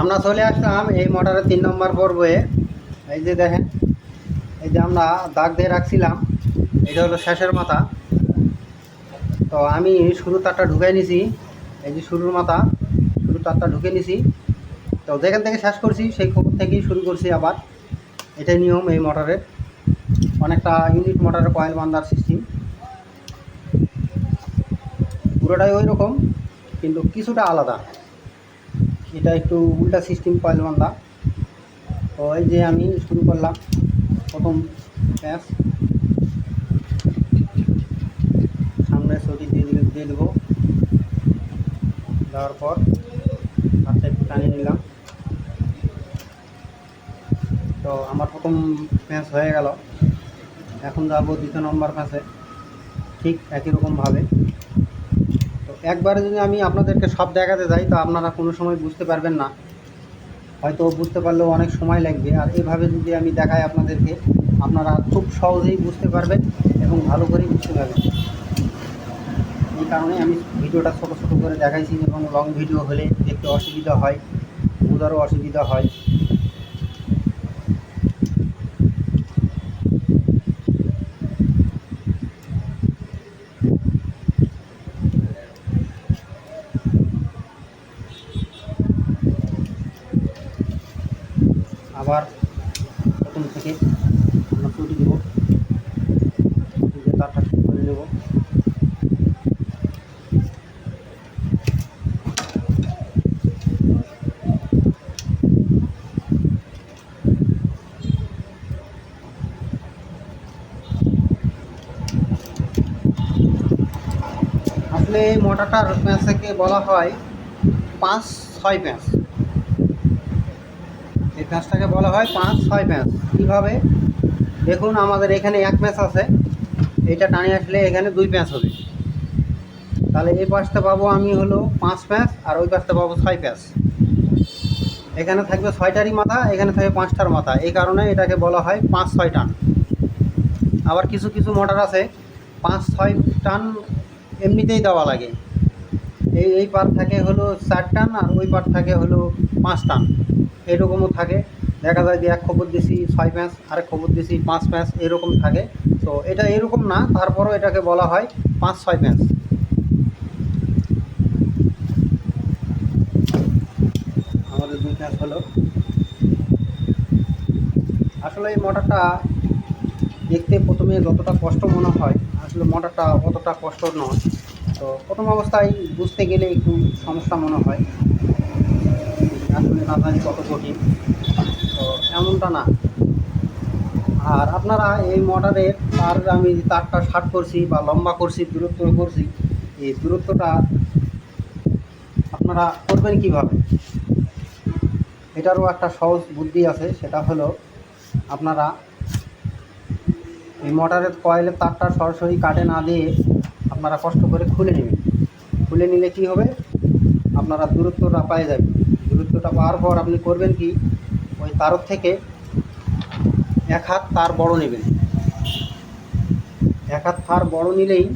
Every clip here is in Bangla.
আমরা চলে আসলাম এই মোটরের তিন নম্বর পর্বে এই যে দেখেন, এই যে আমরা দাগ দিয়ে রাখছিলাম, এটা হলো শেষের মাথা। তো আমি শুরু তারটা ঢুকাই নিছি, এই যে শুরুর মাথা, শুরু তারটা ঢুকে নিছি। তো যেখান থেকে শেষ করছি, সেই খবর থেকেই শুরু করছি আবার। এটাই নিয়ম এই মোটরের। অনেকটা ইউনিট মোটরের কয়েল বান্ধার সিস্টেম। পুরোটাই ওই রকম, কিন্তু কিছুটা আলাদা। এটা একটু উল্টা সিস্টেম কয়েল বান্ধা তো এই যে আমি শুরু করলাম প্রথম প্যাঁচ সামনে সরি দিয়ে দিয়ে দেবো। দেওয়ার পর হাতটা একটু টানিয়ে নিলাম। তো আমার প্রথম প্যাঁচ হয়ে গেল। এখন যাব দ্বিতীয় নম্বর প্যাঁচে ঠিক একই রকমভাবে একবারে যদি আমি আপনাদেরকে সব দেখাতে যাই, তো আপনারা কোনো সময় বুঝতে পারবেন না। হয়তো বুঝতে পারলেও অনেক সময় লাগবে। আর এভাবে যদি আমি দেখাই আপনাদেরকে, আপনারা খুব সহজেই বুঝতে পারবেন এবং ভালো করেই বুঝতে পারবেন। এই কারণে আমি ভিডিওটা ছোটো ছোটো করে দেখাইছি এবং লং ভিডিও হলে দেখতে অসুবিধা হয়, বোঝারও অসুবিধা হয়। আবার প্রথম থেকে আমরা তুলি দেবো। তারটা ঠিক করে নেব। আসলে এই মোটরটার প্যাঁচকে বলা হয় পাঁচ ছয় প্যাঁচ প্যাঁচটাকে বলা হয় পাঁচ, ছয় প্যাঁচ কীভাবে? দেখুন, আমাদের এখানে এক প্যাঁচ আছে। এটা টানে আসলে এখানে দুই প্যাঁচ হবে। তাহলে এই পাশটা পাবো আমি হলো পাঁচ প্যাঁচ আর ওই পাশটা পাবো ছয় প্যাঁচ এখানে থাকবে ছয়টারই মাথা, এখানে থাকবে পাঁচটার মাথা। এই কারণে এটাকে বলা হয় পাঁচ, ছয় টান। আবার কিছু কিছু মোটর আছে, পাঁচ, ছয় টান এমনিতেই দেওয়া লাগে। এই এই পার থাকে হলো চার টান আর ওই পার থাকে হলো পাঁচ টান। এরকমও থাকে। দেখা যায় যে এক খবর দিছি ছয় প্যাঁচ আরেক খবর দিছি পাঁচ প্যাঁচ এরকম থাকে। তো এটা এরকম না, তারপরও এটাকে বলা হয় পাঁচ ছয় প্যাঁচ আমাদের দুই প্যাঁচ হলো। আসলে এই মোটরটা দেখতে প্রথমে যতটা কষ্ট মনে হয়, আসলে মোটরটা অতটা কষ্ট নয়। তো প্রথম অবস্থায় বুঝতে গেলে একটু সমস্যা মনে হয়। না জানি কত কঠিন। তো এমনটা না। আর আপনারা এই মোটরের তার আমি তারটা শার্ট করছি বা লম্বা করছি, দূরত্ব করছি, এই দূরত্বটা আপনারা করবেন কীভাবে? এটারও একটা সহজ বুদ্ধি আছে, সেটা হলো আপনারা এই মোটরের কয়েলের তারটা সরাসরি কাটে না দিয়ে আপনারা কষ্ট করে খুলে নেবেন। খুলে নিলে কি হবে? আপনারা দূরত্বটা পায়ে যাবেন। দূরত্বটা পাওয়ার পর আপনি করবেন কি? ওই তারর থেকে এক হাত তার বড় নেবেন। এক হাত তার বড় নিলেই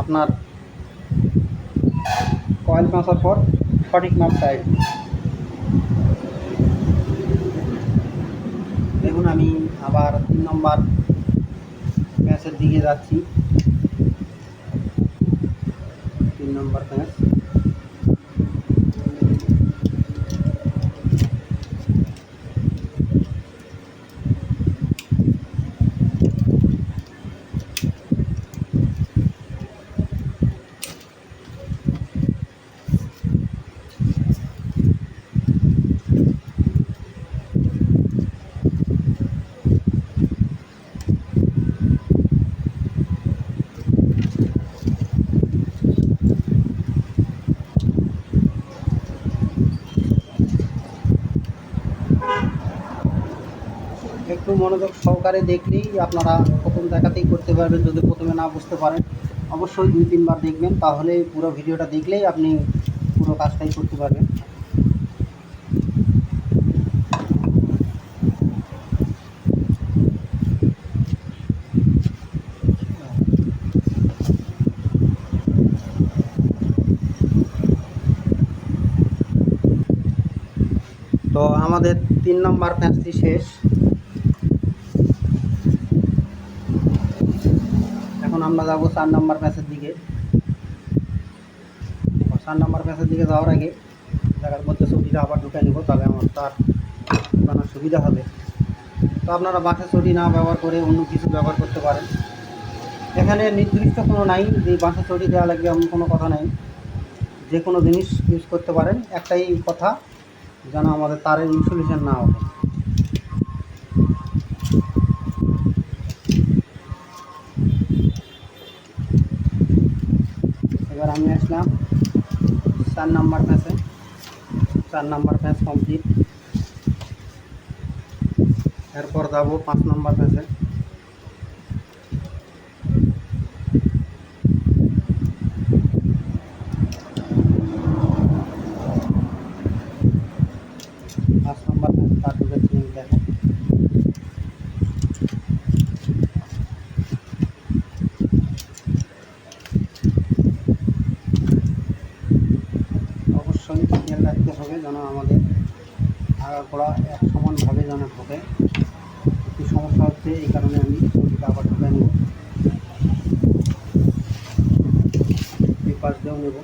আপনার কয়েল পাঁচার পর সঠিক মাপটা আসবে। দেখুন, আমি আবার তিন নম্বর ম্যাচের দিকে যাচ্ছি। তিন নম্বর ম্যাচ একটু মনোযোগ সহকারে দেখলেই আপনারা প্রথম দেখাতেই করতে পারবেন, যদি প্রথমে না বুঝতে পারেন, অবশ্যই দুই তিনবার দেখবেন, তাহলে পুরো ভিডিওটা দেখলেই আপনি পুরো কাজটাই করতে পারবেন। তো আমাদের তিন নম্বর প্যাঁচটি শেষ এখন আমরা যাব চার নম্বর প্যাঁচের দিকে। চার নম্বর প্যাঁচের দিকে যাওয়ার আগে জায়গার মধ্যে ছুটিটা আবার ঢুকে নেব, তাহলে আমার তার বানানোর সুবিধা হবে। তো আপনারা বাঁশের ছুটি না ব্যবহার করে অন্য কিছু ব্যবহার করতে পারেন। এখানে নির্দিষ্ট কোনো নাই, যে বাঁশের ছুটি দেওয়া লাগবে এমন কোনো কথা নাই। যে কোনো জিনিস ইউজ করতে পারেন। একটাই কথা, যেন আমাদের তারের ইনসুলেশন না হবে এবার আমি আসলাম চার নাম্বার প্যাঁচে চার নাম্বার প্যাঁচ কমপ্লিট এরপর যাব পাঁচ নাম্বার প্যাঁচে পাঁচ নম্বর তার ঢুকে চিনি দেখো অবশ্যই খেয়াল রাখতে হবে যেন আমাদের আগাগোড়া এক সমানভাবে যেন ঢোকে একটু সমস্যা হচ্ছে, এই কারণে আমি ছবিটা আবার ঢুকে নেব। এই পাশ দিয়েও নেব।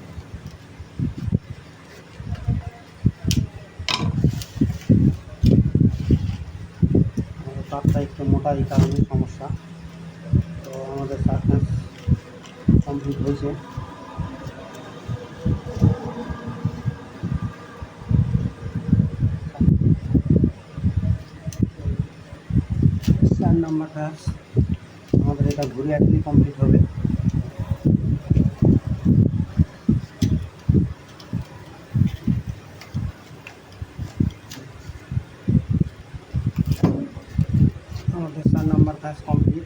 তারটা একটু মোটা, এই কারণে সমস্যা। তো আমাদের সার্ফেস কমপ্লিট হয়েছে চার নম্বর কাজ আমাদের এটা ঘুরে আসলেই কমপ্লিট হবে। আমাদের চার নম্বর কাজ কমপ্লিট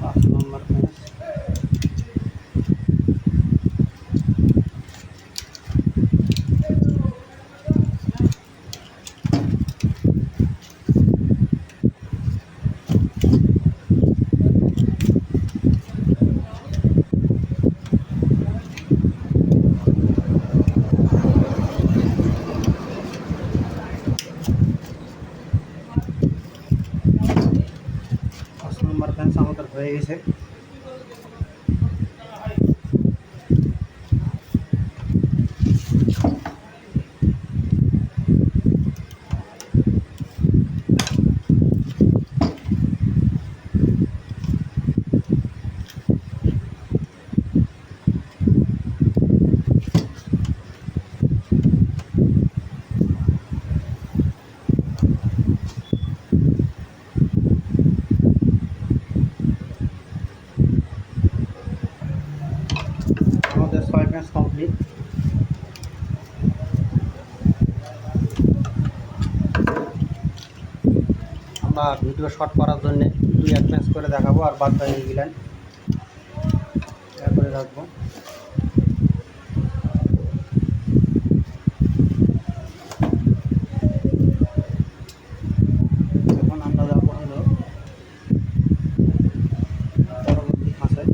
পাঁচ নম্বর কাজ পাঁচ নম্বর ফ্যান্স আমাদের হয়ে গেছে আমাদের ছয় ফ্যান্স কমপ্লিট আমরা ভিডিও শর্ট করার জন্য দুই এক করে দেখাবো আর বাদ বাকি গেলেন করে রাখব এখন আমরা যাব হলো পরবর্তী ফাঁসে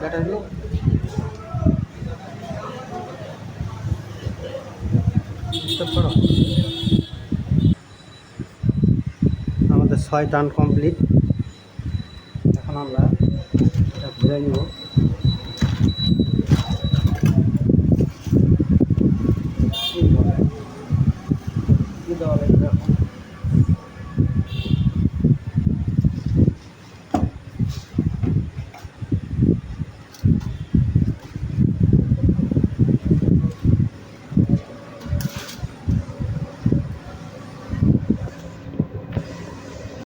দিল করো। আমাদের ছয় টান কমপ্লিট এখন আমরা এটা ঘুরে নিব দেওয়া?